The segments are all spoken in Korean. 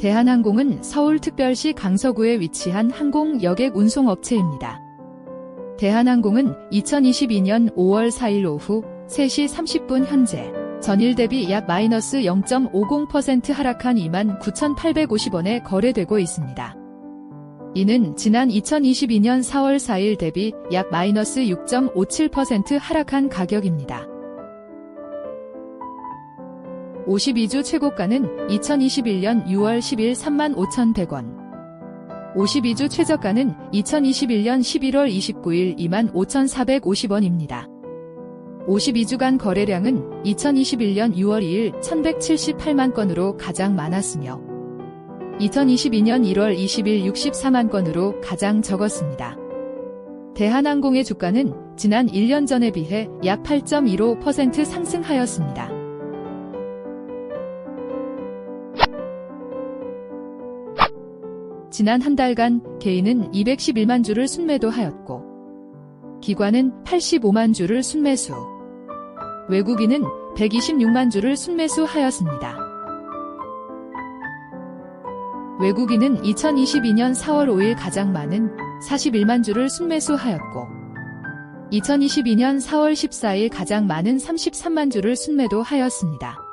대한항공은 서울특별시 강서구에 위치한 항공 여객 운송업체입니다. 대한항공은 2022년 5월 4일 오후 3시 30분 현재 전일 대비 약 마이너스 0.50% 하락한 29,850원에 거래되고 있습니다. 이는 지난 2022년 4월 4일 대비 약 마이너스 6.57% 하락한 가격입니다. 52주 최고가는 2021년 6월 10일 35,100원. 52주 최저가는 2021년 11월 29일 25,450원입니다. 52주간 거래량은 2021년 6월 2일 1,178만 건으로 가장 많았으며 2022년 1월 20일 64만 건으로 가장 적었습니다. 대한항공의 주가는 지난 1년 전에 비해 약 8.15% 상승하였습니다. 지난 한 달간 개인은 211만 주를 순매도하였고 기관은 85만 주를 순매수, 외국인은 126만 주를 순매수하였습니다. 외국인은 2022년 4월 5일 가장 많은 41만 주를 순매수하였고 2022년 4월 14일 가장 많은 33만 주를 순매도하였습니다.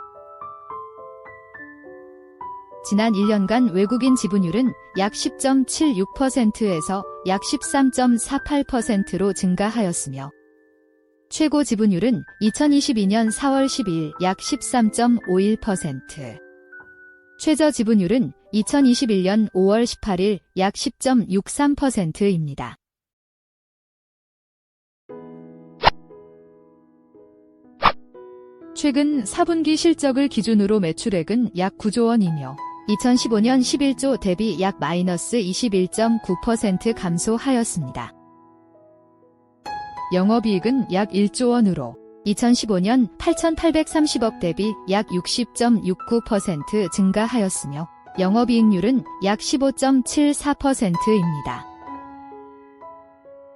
지난 1년간 외국인 지분율은 약 10.76%에서 약 13.48%로 증가하였으며 최고 지분율은 2022년 4월 12일 약 13.51%, 최저 지분율은 2021년 5월 18일 약 10.63%입니다. 최근 4분기 실적을 기준으로 매출액은 약 9조 원이며 2015년 11조 대비 약 마이너스 21.9% 감소하였습니다. 영업이익은 약 1조 원으로 2015년 8,830억 대비 약 60.69% 증가하였으며 영업이익률은 약 15.74%입니다.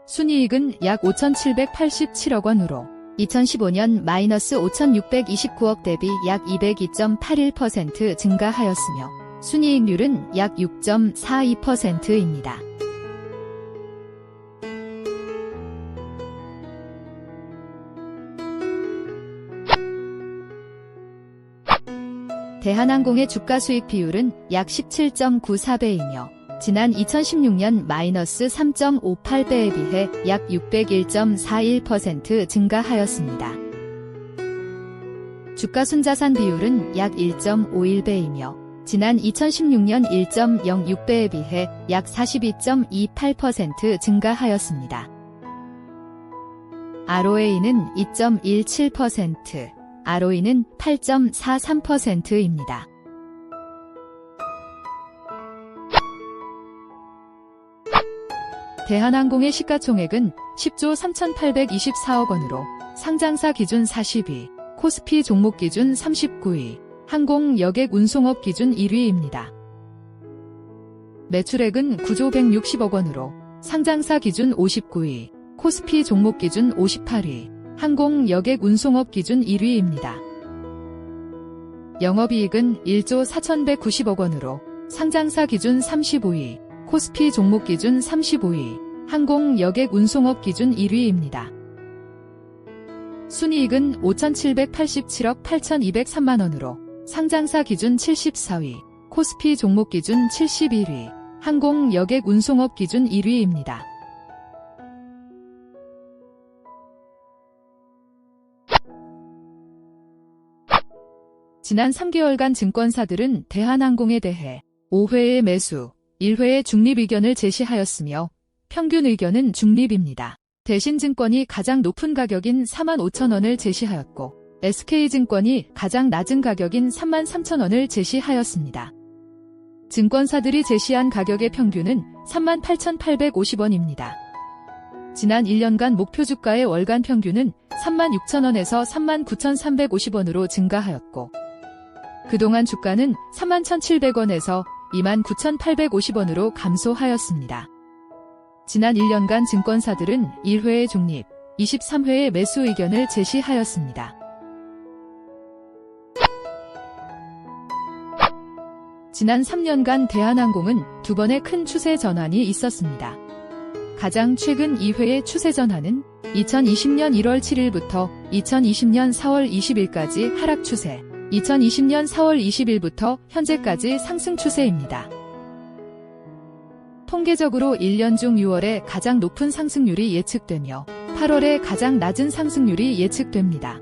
순이익은 약 5,787억 원으로 2015년 마이너스 5,629억 대비 약 202.81% 증가하였으며 순이익률은 약 6.42%입니다. 대한항공의 주가 수익 비율은 약 17.94배이며 지난 2016년 마이너스 3.58배에 비해 약 601.41% 증가하였습니다. 주가 순자산 비율은 약 1.51배이며 지난 2016년 1.06배에 비해 약 42.28% 증가하였습니다. ROA는 2.17%, ROE는 8.43%입니다. 대한항공의 시가총액은 10조 3,824억 원으로 상장사 기준 42, 코스피 종목 기준 39위, 항공 여객 운송업 기준 1위입니다. 매출액은 9조 160억 원으로 상장사 기준 59위, 코스피 종목 기준 58위, 항공 여객 운송업 기준 1위입니다. 영업이익은 1조 4,190억 원으로 상장사 기준 35위, 코스피 종목 기준 35위, 항공 여객 운송업 기준 1위입니다. 순이익은 5,787억 8,203만 원으로 상장사 기준 74위, 코스피 종목 기준 71위, 항공 여객 운송업 기준 1위입니다. 지난 3개월간 증권사들은 대한항공에 대해 5회의 매수, 1회의 중립 의견을 제시하였으며 평균 의견은 중립입니다. 대신증권이 가장 높은 가격인 4만 5천 원을 제시하였고 SK증권이 가장 낮은 가격인 3만 3천 원을 제시하였습니다. 증권사들이 제시한 가격의 평균은 3만 8,850원입니다. 지난 1년간 목표 주가의 월간 평균은 3만 6천 원에서 3만 9,350원으로 증가하였고 그동안 주가는 3만 1,700원에서 2만 9,850원으로 감소하였습니다. 지난 1년간 증권사들은 1회의 중립, 23회의 매수 의견을 제시하였습니다. 지난 3년간 대한항공은 두 번의 큰 추세 전환이 있었습니다. 가장 최근 2회의 추세 전환은 2020년 1월 7일부터 2020년 4월 20일까지 하락 추세, 2020년 4월 20일부터 현재까지 상승 추세입니다. 통계적으로 1년 중 6월에 가장 높은 상승률이 예측되며 8월에 가장 낮은 상승률이 예측됩니다.